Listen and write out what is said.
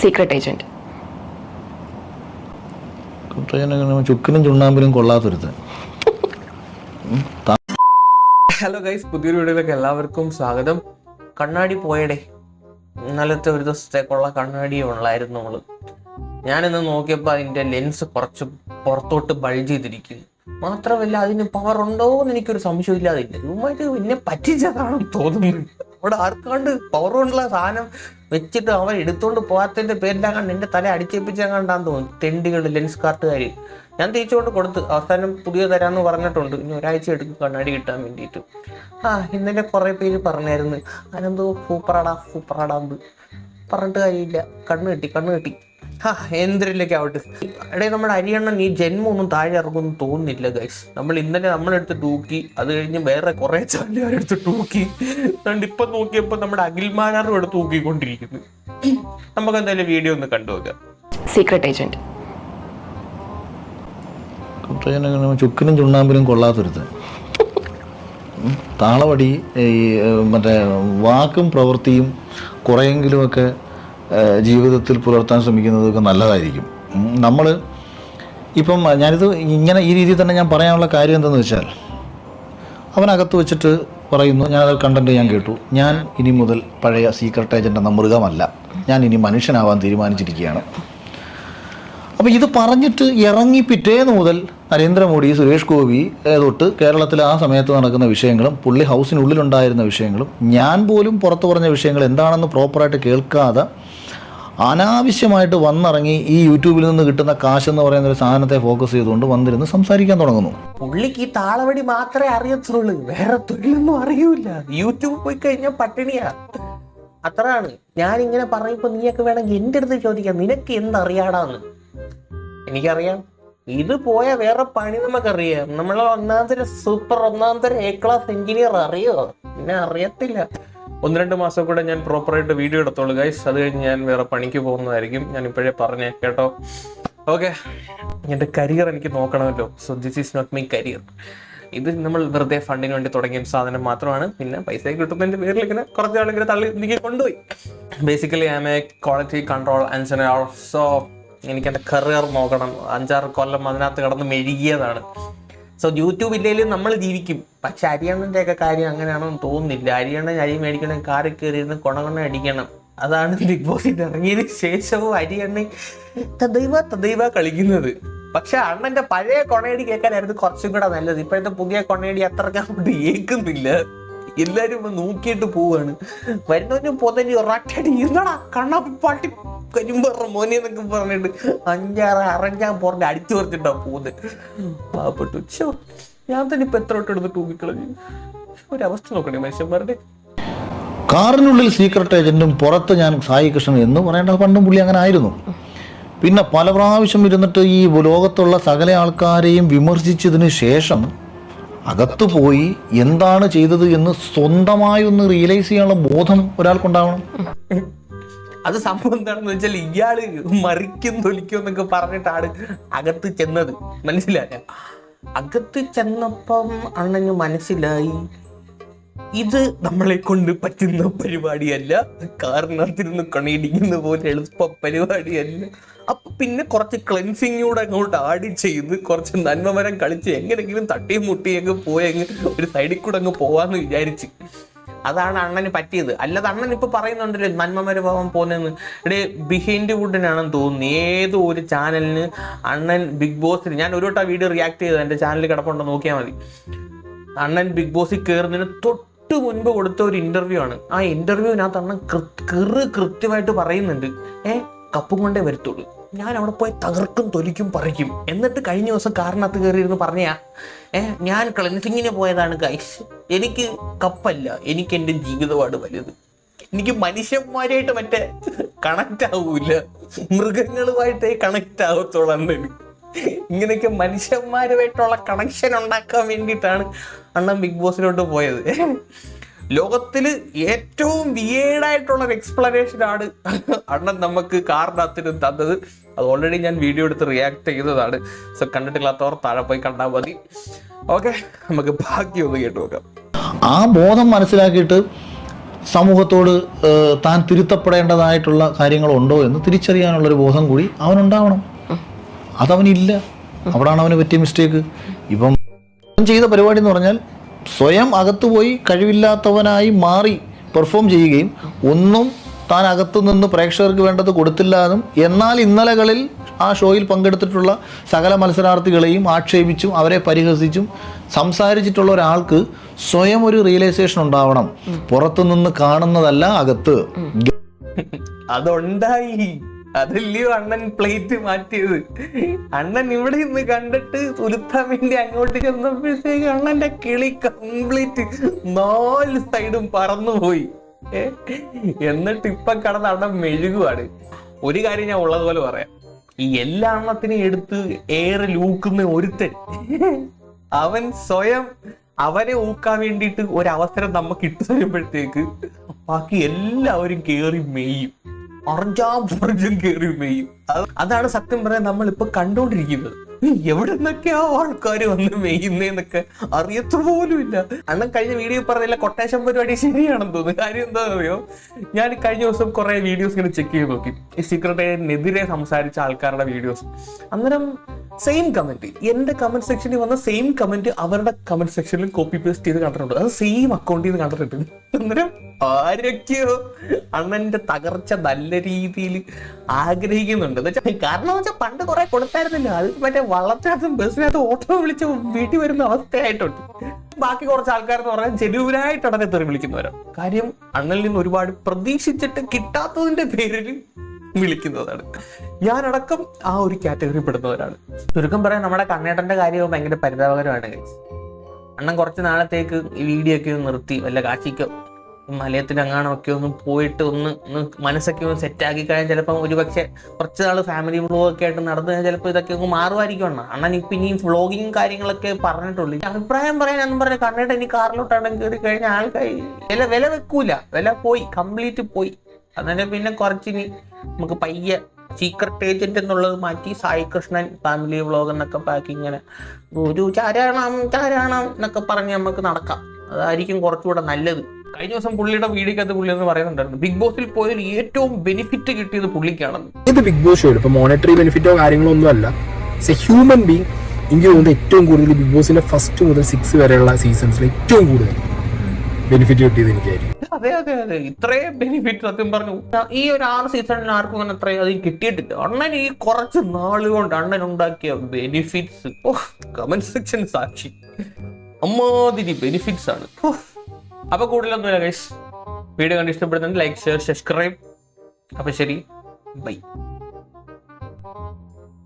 Secret agent ചുക്കിനും ചുണ്ണാമ്പിനും കൊള്ളാത്തൊരുത്തൻ. ഹലോ ഗൈസ് പുതിയൊരു വീഡിയോയിലേക്ക് എല്ലാവർക്കും സ്വാഗതം. കണ്ണാടി പോയടേ. ഇന്നലത്തെ ഒരു ദിവസത്തേക്കുള്ള കണ്ണാടി ഉള്ളായിരുന്നു നമ്മൾ. ഞാനിന്ന് നോക്കിയപ്പോൾ അതിന്റെ ലെൻസ് കുറച്ച് പുറത്തോട്ട് ബൾജ് ചെയ്തിരിക്കുന്നു. മാത്രമല്ല അതിന് പവർ ഉണ്ടോ എന്ന് എനിക്കൊരു സംശയമില്ലാതില്ല ഇതുമായിട്ട് എന്നെ പറ്റിച്ചതാണെന്ന് തോന്നുന്നു അവിടെ ആർക്കാണ്ട് പവർ ഉള്ള സാധനം വെച്ചിട്ട് അവൻ എടുത്തുകൊണ്ട് പോകാത്തതിന്റെ പേരിലാകണ്ട് എന്റെ തല അടിച്ചേപ്പിച്ചാണ്ടാന്ന് തോന്നുന്നു. തെണ്ടികൾ ലെൻസ് കാർട്ടുകാർ ഞാൻ തിരിച്ചുകൊണ്ട് കൊടുത്ത്. അവസാനം പുതിയ തരാന്ന് പറഞ്ഞിട്ടുണ്ട്. ഇനി ഒരാഴ്ച എടുക്കും. കണ്ണാടി കിട്ടാൻ വേണ്ടിയിട്ട്. ആ ഇന്നലെ കുറെ പേര് പറഞ്ഞായിരുന്നു. അതെന്തോ സൂപ്പറാടാ സൂപ്പറാടാന്ന് പറഞ്ഞിട്ട് കാര്യമില്ല. കണ്ണ് കെട്ടി കണ്ണ് കിട്ടി. ഹാ എന്തിരിലേക്ക് ആവട്ടെ എടേ നമ്മുടെ അരിയണ്ണൻ ഈ ജന്മം ഒന്നും താഴെ ഇറങ്ങുമെന്ന് തോന്നുന്നില്ല ഗൈസ് നമ്മൾ ഇന്നലെ നമ്മളെടുത്ത് തൂക്കി അത് കഴിഞ്ഞ് വേറെ കുറെ ചാലുകാരെടുത്ത് തൂക്കി. അതുകൊണ്ട് ഇപ്പൊ നോക്കിയപ്പോ നമ്മുടെ അഖിൽമാനാറും എടുത്ത് തൂക്കിക്കൊണ്ടിരിക്കുന്നു. നമുക്ക് എന്തായാലും വീഡിയോ ഒന്ന് കണ്ടു നോക്കാം. സീക്രട്ട് ഏജന്റ് ചുക്കിനും ചുണ്ണാമ്പിനും കൊള്ളാത്തൊരുത്. താളവടി ഈ മറ്റേ വാക്കും പ്രവൃത്തിയും കുറെയെങ്കിലുമൊക്കെ ജീവിതത്തിൽ പുലർത്താൻ ശ്രമിക്കുന്നതൊക്കെ നല്ലതായിരിക്കും. നമ്മൾ ഇപ്പം ഞാനിത് ഇങ്ങനെ ഈ രീതിയിൽ തന്നെ ഞാൻ പറയാനുള്ള കാര്യം എന്തെന്ന് വെച്ചാൽ അവനകത്ത് വെച്ചിട്ട് പറയുന്നു ഞാനത് കണ്ടന്റ് ഞാൻ കേട്ടു. ഞാൻ ഇനി മുതൽ പഴയ സീക്രട്ട് ഏജന്റ് എന്ന മൃഗമല്ല. ഞാൻ ഇനി മനുഷ്യനാവാൻ തീരുമാനിച്ചിരിക്കുകയാണ്. അപ്പോൾ ഇത് പറഞ്ഞിട്ട് ഇറങ്ങി പിറ്റേന്ന് മുതൽ നരേന്ദ്രമോദി സുരേഷ് ഗോപി തൊട്ട് കേരളത്തിൽ ആ സമയത്ത് നടക്കുന്ന വിഷയങ്ങളും പുള്ളി ഹൗസിനുള്ളിലുണ്ടായിരുന്ന വിഷയങ്ങളും ഞാൻ പോലും പുറത്തു പറഞ്ഞ വിഷയങ്ങൾ എന്താണെന്ന് പ്രോപ്പറായിട്ട് കേൾക്കാതെ അനാവശ്യമായിട്ട് വന്നിറങ്ങി ഈ യൂട്യൂബിൽ നിന്ന് കിട്ടുന്ന കാശ് എന്ന് പറയുന്ന ഒരു സാധനത്തെ ഫോക്കസ് ചെയ്തുകൊണ്ട് വന്നിരുന്ന് സംസാരിക്കാൻ തുടങ്ങുന്നു. പുള്ളിക്ക് ഈ താളവടി മാത്രമേ അറിയത്തുള്ളൂ. വേറെ തൊഴിലൊന്നും അറിയൂല യൂട്യൂബ് പോയി കഴിഞ്ഞാൽ പട്ടിണിയാ. അത്രയാണ്. ഞാൻ ഇങ്ങനെ പറയുമ്പോ നീയൊക്കെ വേണമെങ്കിൽ എന്റെ അടുത്ത് ചോദിക്കാം. നിനക്ക് എന്തറിയാടാന്ന്? എനിക്കറിയാം. ഇത് പോയ വേറെ പണി നമുക്കറിയാം. നമ്മൾ ഒന്നാമത്തെ സൂപ്പർ ഒന്നാം ഒന്നാമത്തെ എ ക്ലാസ് എഞ്ചിനീയർ അറിയോ? പിന്നെ അറിയത്തില്ല. ഒന്ന് രണ്ട് മാസം കൂടെ ഞാൻ പ്രോപ്പറായിട്ട് വീഡിയോ എടുത്തോളൂ ഗൈസ് അത് കഴിഞ്ഞ് ഞാൻ വേറെ പണിക്ക് പോകുന്നതായിരിക്കും. ഞാൻ ഇപ്പോഴേ പറഞ്ഞേ കേട്ടോ. ഓക്കെ എന്റെ കരിയർ എനിക്ക് നോക്കണമല്ലോ. So this is not my career ഇത് നമ്മൾ വെറുതെ ഫണ്ടിന് വേണ്ടി തുടങ്ങിയ സാധനം മാത്രമാണ്. പിന്നെ പൈസ കിട്ടുന്നതിന്റെ പേരിൽ ഇങ്ങനെ കുറച്ച് ആളിങ്ങനെ തള്ളി നീക്കി കൊണ്ടുപോയി. Basically I'm a quality control and also എനിക്ക് എന്റെ കരിയർ നോക്കണം. അഞ്ചാറ് കൊല്ലം അതിനകത്ത് കിടന്ന് മെഴുകിയതാണ്. സോ യൂട്യൂബ് ഇല്ലെങ്കിലും നമ്മൾ ജീവിക്കും. പക്ഷെ അരിയണ്ണന്റെ ഒക്കെ കാര്യം അങ്ങനെയാണെന്ന് തോന്നുന്നില്ല. അരിയണ്ണൻ അരി മേടിക്കണം കാറിൽ കയറിയിരുന്ന് കൊണകൊണ അടിക്കണം. അതാണ് ബിഗ് ബോസിൽ ഇറങ്ങിയതിന് ശേഷവും അരിയണ്ണ തദൈവ തദൈവ കളിക്കുന്നത്. പക്ഷെ അണ്ണന്റെ പഴയ കൊണയടി കേൾക്കാനായിരുന്നു കുറച്ചും കൂടെ നല്ലത്. ഇപ്പോഴത്തെ പുതിയ കൊണയടി അത്രയ്ക്ക് അങ്ങോട്ട് ഏക്കുന്നില്ല എല്ലാരും നോക്കിയിട്ട് പോവാണ്. വരുന്നവനും പൊതഞ്ഞ് ഒരട്ടടി ഇരുന്നടാ കണ്ണാപ്പി പാട്ടി കരിമ്പറ മോനെ എന്നൊക്കെ പറഞ്ഞിട്ട് അഞ്ചാറ് അറഞ്ഞാൻ പോറിന്റെ അടിച്ചു പറിച്ചിട്ടാ പോകുന്നത് പാവപ്പെട്ടു. ചോ ഞാൻ തന്നെ ഇപ്പൊ എത്ര വട്ടം എടുത്ത് തൂക്കിക്കളഞ്ഞു. ഒരവസ്ഥ നോക്കണേ മനുഷ്യന്മാരുടെ. കാറിനുള്ളിൽ സീക്രട്ട് ഏജന്റും പുറത്ത് ഞാൻ സായി കൃഷ്ണൻ എന്ന് പറയേണ്ട പണ്ടും പുള്ളി അങ്ങനെ ആയിരുന്നു. പിന്നെ പല പ്രാവശ്യം ഇരുന്നിട്ട് ഈ ലോകത്തുള്ള സകല ആൾക്കാരെയും വിമർശിച്ചതിന് ശേഷം അകത്തു പോയി എന്താണ് ചെയ്തത് എന്ന് സ്വന്തമായി ഒന്ന് റിയലൈസ് ചെയ്യാനുള്ള ബോധം ഒരാൾക്കുണ്ടാവണം. അത് സംഭവം എന്താണെന്ന് വെച്ചാൽ ഇയാൾ മറിക്കും തൊലിക്കും എന്നൊക്കെ പറഞ്ഞിട്ടാണ് അകത്ത് ചെന്നത്. മനസ്സിലായ? അകത്ത് ചെന്നപ്പം അണ്ണന് മനസ്സിലായി. ഇത് നമ്മളെ കൊണ്ട് പറ്റുന്ന പരിപാടിയല്ല. കാരണത്തിരുന്ന് കണിയിടിക്കുന്ന പോലെ എളുപ്പ പരിപാടിയല്ല. അപ്പൊ പിന്നെ കുറച്ച് ക്ലെൻസിങ്ങൂടെ അങ്ങോട്ട് ആടി ചെയ്ത് കുറച്ച് നന്മമരം കളിച്ച് എങ്ങനെങ്കിലും തട്ടിയും മുട്ടിയൊക്കെ പോയങ്ങ് ഒരു സൈഡിൽ കൂടെ അങ്ങ് പോവാന്ന് വിചാരിച്ച്. അതാണ് അണ്ണന് പറ്റിയത്. അല്ലാതെ അണ്ണൻ ഇപ്പൊ പറയുന്നുണ്ടല്ലോ നന്മമരുഭാവം പോകുന്നതെന്ന് ഇവിടെ ബിഹൈൻഡ് വുഡിനാണെന്ന് തോന്നുന്നു. ഏതോ ഒരു ചാനലിന് അണ്ണൻ ബിഗ് ബോസിൽ ഞാൻ ഒരു വട്ടം വീഡിയോ റിയാക്ട് ചെയ്തത് എന്റെ ചാനലിൽ കിടപ്പുണ്ടോ നോക്കിയാൽ മതി. അണ്ണൻ ബിഗ് ബോസിൽ കയറുന്നതിന് തൊട്ട് മുൻപ് കൊടുത്ത ഒരു ഇന്റർവ്യൂ ആണ്. ആ ഇന്റർവ്യൂവിനകത്ത് അണ്ണൻ കൃ കൃത്യമായിട്ട് പറയുന്നുണ്ട്. ഏ കപ്പും കൊണ്ടേ വരത്തുള്ളൂ. ഞാൻ അവിടെ പോയി തകർക്കും തൊലിക്കും പറിക്കും. എന്നിട്ട് കഴിഞ്ഞ ദിവസം കാറിനകത്ത് കയറിയിരുന്ന് പറഞ്ഞാ ഏ ഞാൻ ക്ലൻസിങ്ങിന് പോയതാണ് ഗൈസ് എനിക്ക് കപ്പല്ല. എനിക്ക് എന്റെ ജീവിതമാണ് വലുത്. എനിക്ക് മനുഷ്യന്മാരായിട്ട് മറ്റേ കണക്റ്റ് ആവൂല. മൃഗങ്ങളുമായിട്ടേ കണക്റ്റ് ആവത്തുള്ളൂ അണ്ണന് ഇങ്ങനെയൊക്കെ മനുഷ്യന്മാരുമായിട്ടുള്ള കണക്ഷൻ ഉണ്ടാക്കാൻ വേണ്ടിയിട്ടാണ് അണ്ണൻ ബിഗ് ബോസിലോട്ട് പോയത്. ലോകത്തിൽ ഏറ്റവും വിയേഡായിട്ടുള്ള ഒരു എക്സ്പ്ലനേഷൻ ആണ് അണ്ണൻ നമുക്ക് കാറിനകത്തിന് തന്നത്. അത് ഓൾറെഡി ഞാൻ വീഡിയോ എടുത്ത് റിയാക്ട് ചെയ്തതാണ്. സോ കണ്ടിട്ടില്ലാത്തവർ താഴെ പോയി കണ്ടാൽ മതി. ഓക്കെ നമുക്ക് ബാക്കി ഒന്ന് കേട്ടു നോക്കാം. ആ ബോധം മനസ്സിലാക്കിയിട്ട് സമൂഹത്തോട് താൻ തിരുത്തപ്പെടേണ്ടതായിട്ടുള്ള കാര്യങ്ങളുണ്ടോ എന്ന് തിരിച്ചറിയാനുള്ളൊരു ബോധം കൂടി അവനുണ്ടാവണം. അതവനില്ല. അവിടാണ് അവന് പറ്റിയ മിസ്റ്റേക്ക് ഇപ്പം ചെയ്ത പരിപാടി എന്ന് പറഞ്ഞാൽ സ്വയം അകത്ത് പോയി കഴിവില്ലാത്തവനായി മാറി പെർഫോം ചെയ്യുകയും ഒന്നും താൻ അകത്തു നിന്ന് പ്രേക്ഷകർക്ക് വേണ്ടത് കൊടുത്തില്ല എന്നും എന്നാൽ ഇന്നലകളിൽ ആ ഷോയിൽ പങ്കെടുത്തിട്ടുള്ള സകല മത്സരാർത്ഥികളെയും ആക്ഷേപിച്ചും അവരെ പരിഹസിച്ചും സംസാരിച്ചിട്ടുള്ള ഒരാൾക്ക് സ്വയം ഒരു റിയലൈസേഷൻ ഉണ്ടാവണം. പുറത്തുനിന്ന് കാണുന്നതല്ല അകത്ത്. അതുണ്ടായി. അതല്ലയോ അണ്ണൻ പ്ലേറ്റ് മാറ്റിയത്. അണ്ണൻ ഇവിടെ നിന്ന് കണ്ടിട്ട് സുലുത്താൻ വേണ്ടി അങ്ങോട്ട് ചെന്നപ്പോഴത്തേക്ക് അണ്ണന്റെ കിളി കംപ്ലീറ്റ് നാല് സൈഡും പറന്നുപോയി? എന്നിട്ട് ഇപ്പൊ കടന്ന് അണ്ണൻ മെഴുകുവാണ്. ഒരു കാര്യം ഞാൻ ഉള്ളതുപോലെ പറയാം. ഈ എല്ലാ എണ്ണത്തിനെയും എടുത്ത് ഏറെ ലൂക്കുന്ന ഒരുത്തൻ അവൻ സ്വയം അവനെ ഊക്കാൻ വേണ്ടിയിട്ട് ഒരവസരം നമുക്ക് ഇട്ടു തരുമ്പോഴത്തേക്ക് ബാക്കി എല്ലാവരും കേറി മെയ്യും അർജാം അർജം കയറി മെയ്യും അത് അതാണ് സത്യം പറയാൻ നമ്മൾ ഇപ്പൊ കണ്ടോണ്ടിരിക്കുന്നത്. എവിടെ നിന്നൊക്കെയാ ആൾക്കാർ വന്ന് മെയ്യുന്നേന്നൊക്കെ അറിയത്ത പോലും ഇല്ല അന്ന് കഴിഞ്ഞ വീഡിയോ പറഞ്ഞില്ല കൊട്ടേഷൻ പരിപാടി ശരിയാണെന്ന് തോന്നുന്നു. കാര്യം എന്താ അറിയോ ഞാൻ കഴിഞ്ഞ ദിവസം കുറെ വീഡിയോസ് ഇങ്ങനെ ചെക്ക് ചെയ്ത് നോക്കി. ഈ സീക്രട്ടിനെതിരെ സംസാരിച്ച ആൾക്കാരുടെ വീഡിയോസ്. അന്നേരം സെയിം കമന്റ് എന്റെ കമന്റ് സെക്ഷനിൽ വന്ന സെയിം കമന്റ് അവരുടെ കമന്റ് സെക്ഷനിൽ കോപ്പി പേസ്റ്റ് ചെയ്ത് കണ്ടിട്ടുണ്ട്. അത് സെയിം അക്കൗണ്ടിൽ നിന്ന് കണ്ടിട്ടുണ്ട്. അന്നേരം ആരൊക്കെയോ അണ്ണന്റെ തകർച്ച നല്ല രീതിയിൽ ആഗ്രഹിക്കുന്നുണ്ട്. കാരണം വെച്ചാൽ പണ്ട് കുറെ കൊടുത്തായിരുന്നില്ല. അത് മറ്റേ വള്ളത്തിനകത്തും ബസ്സിനകത്ത് ഓട്ടോ വിളിച്ച് വീട്ടിൽ വരുന്ന അവസ്ഥയായിട്ടുണ്ട്. ബാക്കി കുറച്ച് ആൾക്കാർ എന്ന് പറഞ്ഞാൽ ജനുവിനായിട്ട് അണ്ണനെ തെറി വിളിക്കുന്നവരാണ് കാര്യം അണ്ണനിൽ നിന്ന് ഒരുപാട് പ്രതീക്ഷിച്ചിട്ട് കിട്ടാത്തതിന്റെ പേരിൽ വിളിക്കുന്നതാണ്. ഞാനടക്കം ആ ഒരു കാറ്റഗറി പെടുന്നവരാണ്. ചുരുക്കം പറയാൻ നമ്മുടെ കണ്ണേട്ടന്റെ കാര്യവും ഭയങ്കര പരിതാപകരമാണ്. അണ്ണൻ കുറച്ച് നാളത്തേക്ക് ഈ വീഡിയോ ഒക്കെ നിർത്തി വല്ല മലയത്തിലെങ്ങാണോ ഒക്കെ ഒന്ന് പോയിട്ട് ഒന്ന് ഒന്ന് മനസ്സൊക്കെ ഒന്ന് സെറ്റ് ആക്കി കഴിഞ്ഞാൽ ചിലപ്പോൾ ഒരുപക്ഷെ കുറച്ച് നാൾ ഫാമിലി വ്ലോഗ് ഒക്കെ ആയിട്ട് നടന്നു കഴിഞ്ഞാൽ ചിലപ്പോൾ ഇതൊക്കെ ഒന്ന് മാറുമായിരിക്കും അണ്ണ. അണ്ണൻ ഇപ്പം ഇനി വ്ളോഗിങ് കാര്യങ്ങളൊക്കെ പറഞ്ഞിട്ടുള്ളൂ അഭിപ്രായം അഭിപ്രായം പറയാനെന്നും പറഞ്ഞ കണ്ടിട്ട് ഇനി കാറിലോട്ടാണ് കയറി കഴിഞ്ഞ ആൾക്കാർ വില വില വെക്കൂല. വില പോയി കംപ്ലീറ്റ് പോയി. അന്നേരം പിന്നെ കുറച്ചിനി നമുക്ക് പയ്യെ സീക്രട്ട് ഏജന്റ് എന്നുള്ളത് മാറ്റി സായി കൃഷ്ണൻ ഫാമിലി വ്ളോഗ് എന്നൊക്കെ ബാക്കി ഇങ്ങനെ. ഒരു ചാരാണം ചാരാണം എന്നൊക്കെ പറഞ്ഞ് നമുക്ക് നടക്കാം. അതായിരിക്കും കുറച്ചുകൂടെ നല്ലത്. കഴിഞ്ഞ ദിവസം പുള്ളിയുടെ വീടിക്കകത്ത് പുള്ളി എന്ന് പറയുന്നുണ്ടായിരുന്നു. ബിഗ് ബോസിൽ പോയതിൽ ഏറ്റവും ബെനിഫിറ്റ് കിട്ടിയത് പുള്ളിക്കാണെന്ന്. ഇത് ബിഗ് ബോസ് ഷോയിൽ ഇപ്പൊ മോണിറ്ററി ബെനിഫിറ്റോ കാര്യങ്ങളോ ഒന്നും അല്ല. ഹ്യൂമൻ ബീങ് എനിക്ക് തോന്നുന്നത് ഏറ്റവും കൂടുതൽ ബിഗ് ബോസിന്റെ ഫസ്റ്റ് മുതൽ സിക്സ് വരെയുള്ള സീസൺസിൽ ഏറ്റവും കൂടുതൽ ബെനിഫിറ്റ് കിട്ടിയത് എനിക്കായിരിക്കും. അതെ അതെ അതെ. ഇത്രയും ബെനിഫിറ്റ് സത്യം പറഞ്ഞു. ഈ ഒരു ആറ് സീസണിൽ ആർക്കും അങ്ങനെ അത്രയും അധികം കിട്ടിയിട്ടില്ല. അണ്ണൻ ഈ കുറച്ച് നാളുകൊണ്ട് അണ്ണൻ ഉണ്ടാക്കിയ ബെനിഫിറ്റ്സ് കമന്റ് സെക്ഷൻ സാക്ഷി. അമ്മാതിരി ബെനിഫിറ്റ്സ് ആണ്. അപ്പൊ കൂടുതലൊന്നുമില്ല ഗൈസ് വീഡിയോ കണ്ട് ഇഷ്ടപ്പെടുന്നുണ്ട് ലൈക്ക് ഷെയർ സബ്സ്ക്രൈബ് അപ്പൊ ശരി. ബൈ